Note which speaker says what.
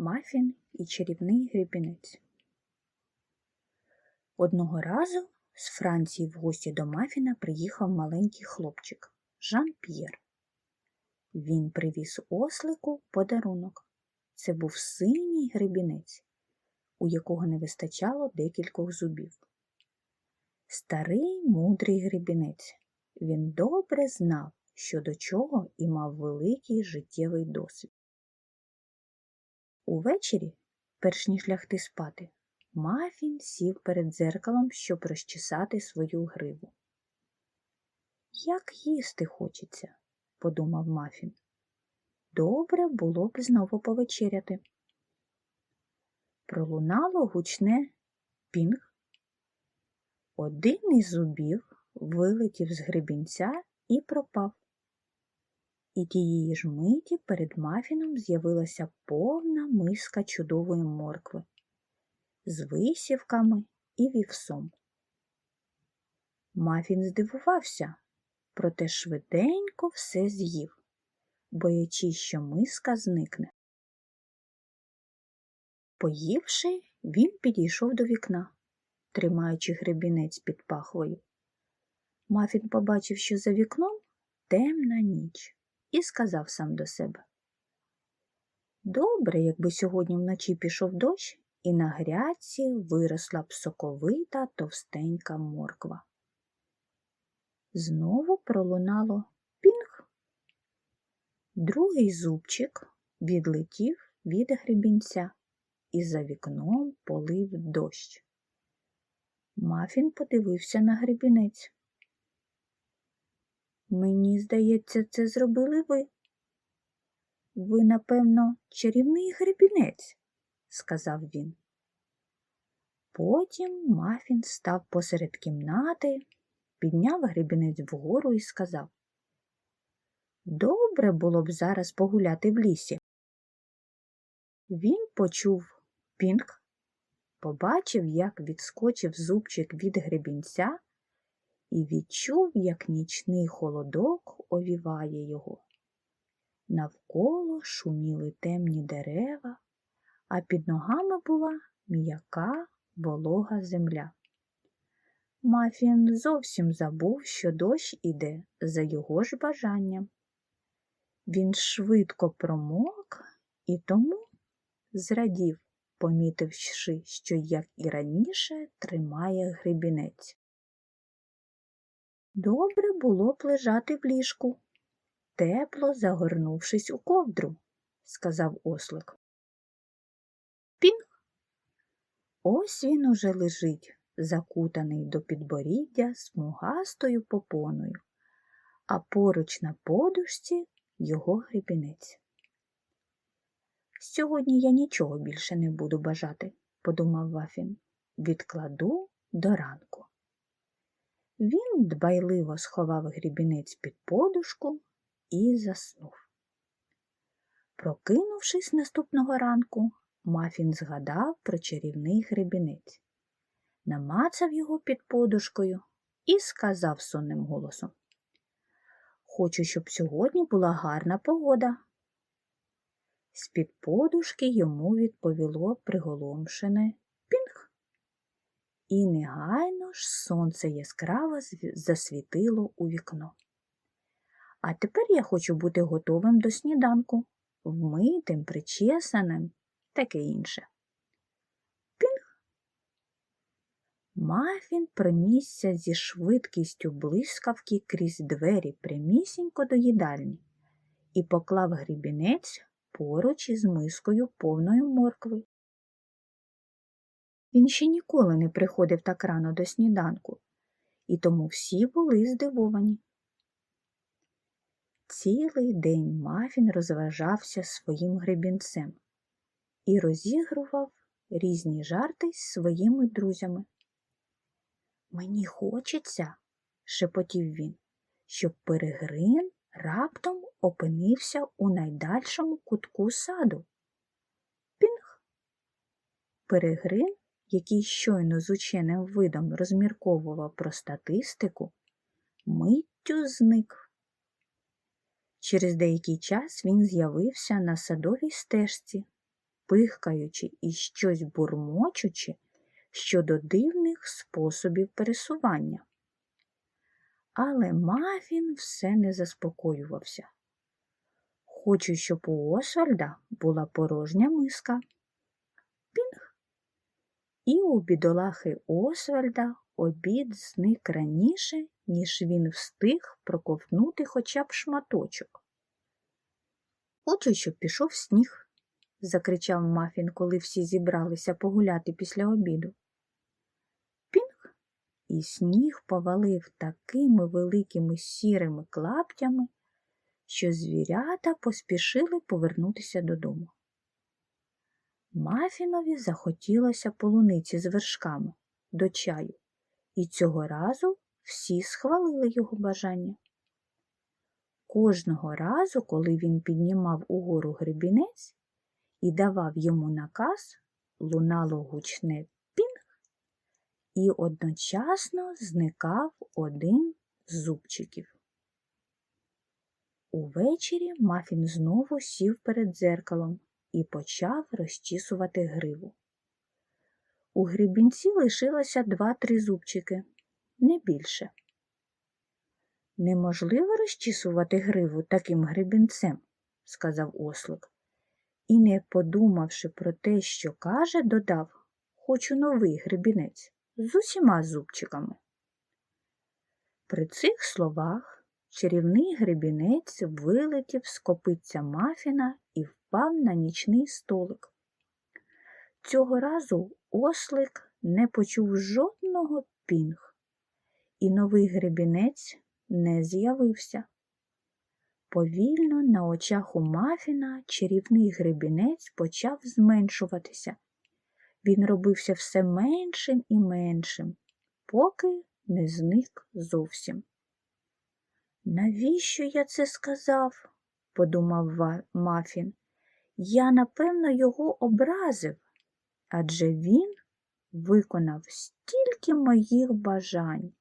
Speaker 1: Мафін і чарівний грібінець. Одного разу з Франції в гості до Мафіна приїхав маленький хлопчик Жан П'єр. Він привіз ослику подарунок. Це був синій гребінець, у якого не вистачало декількох зубів. Старий мудрий гребінець. Він добре знав, що до чого і мав великий життєвий досвід. Увечері, перш ніж лягти спати, Мафін сів перед дзеркалом, щоб розчесати свою гриву. Як їсти хочеться, подумав Мафін. Добре було б знову повечеряти. Пролунало гучне пінг. Один із зубів вилетів з гребінця і пропав. І тієї ж миті перед мафіном з'явилася повна миска чудової моркви з висівками і вівсом. Мафін здивувався, проте швиденько все з'їв, боячись, що миска зникне. Поївши, він підійшов до вікна, тримаючи гребінець під пахвою. Мафін побачив, що за вікном темна ніч, і сказав сам до себе Добре, якби сьогодні вночі пішов дощ, і на грядці виросла б соковита товстенька морква. Знову пролунало пінг. Другий зубчик відлетів від гребінця і за вікном полив дощ. Мафін подивився на гребінець. Мені здається, це зробили ви. Ви, напевно, чарівний гребінець, сказав він. Потім Мафін став посеред кімнати, підняв гребінець вгору і сказав Добре було б зараз погуляти в лісі. Він почув пінг, побачив, як відскочив зубчик від гребінця і відчув, як нічний холодок овіває його. Навколо шуміли темні дерева, а під ногами була м'яка волога земля. Мафін зовсім забув, що дощ іде за його ж бажанням. Він швидко промок і тому зрадів, помітивши, що, як і раніше, тримає гребінець. Добре було б лежати в ліжку, тепло загорнувшись у ковдру, сказав ослик. Пінг. Ось він уже лежить, закутаний до підборіддя смугастою попоною, а поруч на подушці його гребінець. Сьогодні я нічого більше не буду бажати, подумав Вафін. Відкладу до ранку. Він дбайливо сховав грібінець під подушку і заснув. Прокинувшись наступного ранку, Мафін згадав про чарівний гребінець, намацав його під подушкою і сказав сонним голосом Хочу, щоб сьогодні була гарна погода. З-під подушки йому відповіло приголомшене. І негайно ж сонце яскраво засвітило у вікно. А тепер я хочу бути готовим до сніданку, вмитим, причесаним, таке інше. Пінг. Мафін пронісся зі швидкістю блискавки крізь двері прямісінько до їдальні і поклав грібінець поруч із мискою повною моркви. Він ще ніколи не приходив так рано до сніданку, і тому всі були здивовані. Цілий день Мафін розважався своїм гребінцем і розігрував різні жарти з своїми друзями. Мені хочеться, шепотів він, щоб перегрин раптом опинився у найдальшому кутку саду. Пінг. Перегрин, який щойно з ученим видом розмірковував про статистику, миттю зник. Через деякий час він з'явився на садовій стежці, пихкаючи і щось бурмочучи щодо дивних способів пересування. Але Мафін все не заспокоювався. Хочу, щоб у Освальда була порожня миска. Пінг. І у бідолахи Освальда обід зник раніше, ніж він встиг проковтнути хоча б шматочок. Хочу, щоб пішов сніг, закричав Мафін, коли всі зібралися погуляти після обіду. Пінг, і сніг повалив такими великими сірими клаптями, що звірята поспішили повернутися додому. Мафінові захотілося полуниці з вершками до чаю, і цього разу всі схвалили його бажання. Кожного разу, коли він піднімав угору гребінець і давав йому наказ, лунало гучне пінг, і одночасно зникав один з зубчиків. Увечері Мафін знову сів перед дзеркалом і почав розчісувати гриву. У гребінці лишилося два-три зубчики, не більше. Неможливо розчісувати гриву таким гребінцем, сказав ослик. І, не подумавши про те, що каже, додав Хочу новий гребінець з усіма зубчиками. При цих словах чарівний гребінець вилетів з копиця мафіна і впав на нічний столик. Цього разу ослик не почув жодного пінг, і новий гребінець не з'явився. Повільно на очах у мафіна чарівний гребінець почав зменшуватися. Він робився все меншим і меншим, поки не зник зовсім. Навіщо я це сказав? подумав Мафін. Я, напевно, його образив, адже він виконав стільки моїх бажань.